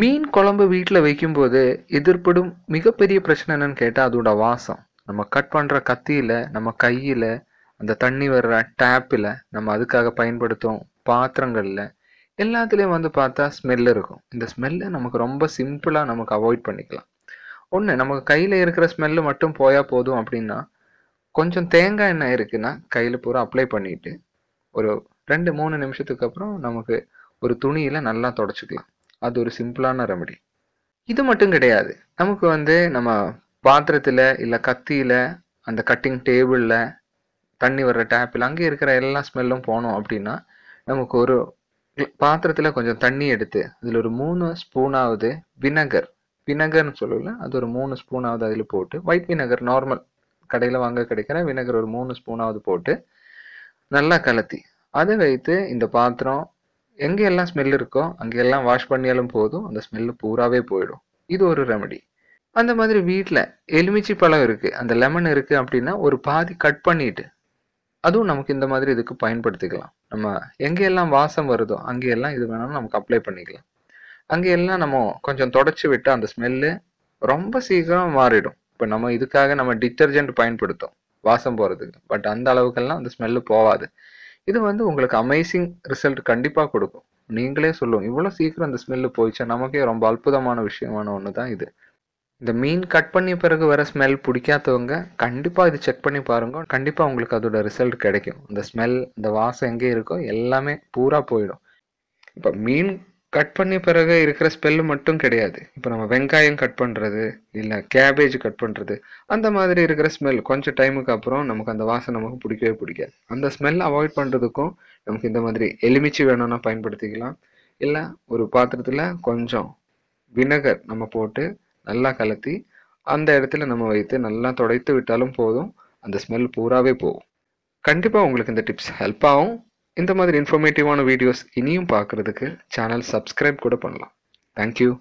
மீன் குழம்பு வீட்டில் வைக்கும்போது எதிர்ப்படும் மிகப்பெரிய பிரச்சனை என்னன்னு கேட்டால் அதோட வாசம். நம்ம கட் பண்ணுற கத்தியில் நம்ம கையில் அந்த தண்ணி வர்ற டேப்பில் நம்ம அதுக்காக பயன்படுத்தும் பாத்திரங்களில் எல்லாத்துலேயும் வந்து பார்த்தா ஸ்மெல் இருக்கும். இந்த ஸ்மெல்லை நமக்கு ரொம்ப சிம்பிளாக நமக்கு அவாய்ட் பண்ணிக்கலாம். ஒன்று நமக்கு கையில் இருக்கிற ஸ்மெல்லு மட்டும் போயா போதும் அப்படின்னா கொஞ்சம் தேங்காய் எண்ணெய் இருக்குன்னா கையில் பூரா அப்ளை பண்ணிட்டு ஒரு ரெண்டு மூணு நிமிஷத்துக்கு அப்புறம் நமக்கு ஒரு துணியில் நல்லா தொடச்சிக்கலாம். அது ஒரு சிம்பிளான ரெமடி இது மட்டும் கிடையாது. நமக்கு வந்து நம்ம பாத்திரத்தில் இல்லை கத்தியில் அந்த கட்டிங் டேபிளில் தண்ணி வர்ற டேப்பில் அங்கே இருக்கிற எல்லா ஸ்மெல்லும் போனோம் அப்படின்னா நமக்கு ஒரு பாத்திரத்தில் கொஞ்சம் தண்ணி எடுத்து அதில் ஒரு மூணு ஸ்பூனாவது வினகர். வினகர்னு சொல்லல அது ஒரு மூணு ஸ்பூனாவது அதில் போட்டு ஒயிட் வினகர் நார்மல் கடையில் வாங்க கிடைக்கிற வினகர் ஒரு மூணு ஸ்பூனாவது போட்டு நல்லா கலத்தி. அதை வைத்து இந்த பாத்திரம் எங்கே எல்லாம் ஸ்மெல் இருக்கோ அங்கெல்லாம் வாஷ் பண்ணியாலும் போதும் அந்த ஸ்மெல்லு பூராவே போயிடும். இது ஒரு ரெமடி அந்த மாதிரி வீட்டில் எலுமிச்சி பழம் இருக்குது அந்த லெமன் இருக்குது அப்படின்னா ஒரு பாதி கட் பண்ணிட்டு அதுவும் நமக்கு இந்த மாதிரி இதுக்கு பயன்படுத்திக்கலாம். நம்ம எங்கெல்லாம் வாசம் வருதோ அங்கேயெல்லாம் இது வேணாலும் நமக்கு அப்ளை பண்ணிக்கலாம். அங்கேயெல்லாம் நம்ம கொஞ்சம் தொடச்சி விட்டு அந்த ஸ்மெல்லு ரொம்ப சீக்கிரம் மாறிடும். இப்போ நம்ம இதுக்காக நம்ம டிட்டர்ஜென்ட் பயன்படுத்தும் வாசம் போகிறதுக்கு பட் அந்த அளவுக்கெல்லாம் அந்த ஸ்மெல்லு போகாது இது வந்து உங்களுக்கு அமேசிங் ரிசல்ட் கண்டிப்பாக கொடுக்கும். நீங்களே சொல்லுவோம் இவ்வளோ சீக்கிரம் அந்த ஸ்மெல்லு போயிடுச்சா? நமக்கே ரொம்ப அற்புதமான விஷயமான ஒன்று தான் இது. இந்த மீன் கட் பண்ணி பிறகு வர ஸ்மெல் பிடிக்காதவங்க கண்டிப்பாக இது செக் பண்ணி பாருங்க. கண்டிப்பாக உங்களுக்கு அதோட ரிசல்ட் கிடைக்கும். இந்த ஸ்மெல் இந்த வாசம் எங்கே இருக்கோ எல்லாமே பூரா போயிடும். இப்போ மீன் கட் பண்ணி பிறகு இருக்கிற ஸ்மெல்லு மட்டும் கிடையாது. இப்போ நம்ம வெங்காயம் கட் பண்ணுறது இல்லை கேபேஜ் கட் பண்ணுறது அந்த மாதிரி இருக்கிற ஸ்மெல் கொஞ்சம் டைமுக்கு அப்புறம் நமக்கு அந்த வாசம் நமக்கு பிடிக்கவே பிடிக்காது. அந்த ஸ்மெல் அவாய்ட் பண்ணுறதுக்கும் நமக்கு இந்த மாதிரி எலுமிச்சி வேணும்னா பயன்படுத்திக்கலாம். இல்லை ஒரு பாத்திரத்தில் கொஞ்சம் வினகர் நம்ம போட்டு நல்லா கலத்தி அந்த இடத்துல நம்ம வைத்து நல்லா துடைத்து விட்டாலும் போதும். அந்த ஸ்மெல் பூராவே போகும். கண்டிப்பாக உங்களுக்கு இந்த டிப்ஸ் ஹெல்ப் ஆகும். இந்த மாதிரி இன்ஃபர்மேட்டிவான வீடியோஸ் இனியும் பார்க்குறதுக்கு சேனல் சப்ஸ்கிரைப் கூட பண்ணலாம். தேங்க்யூ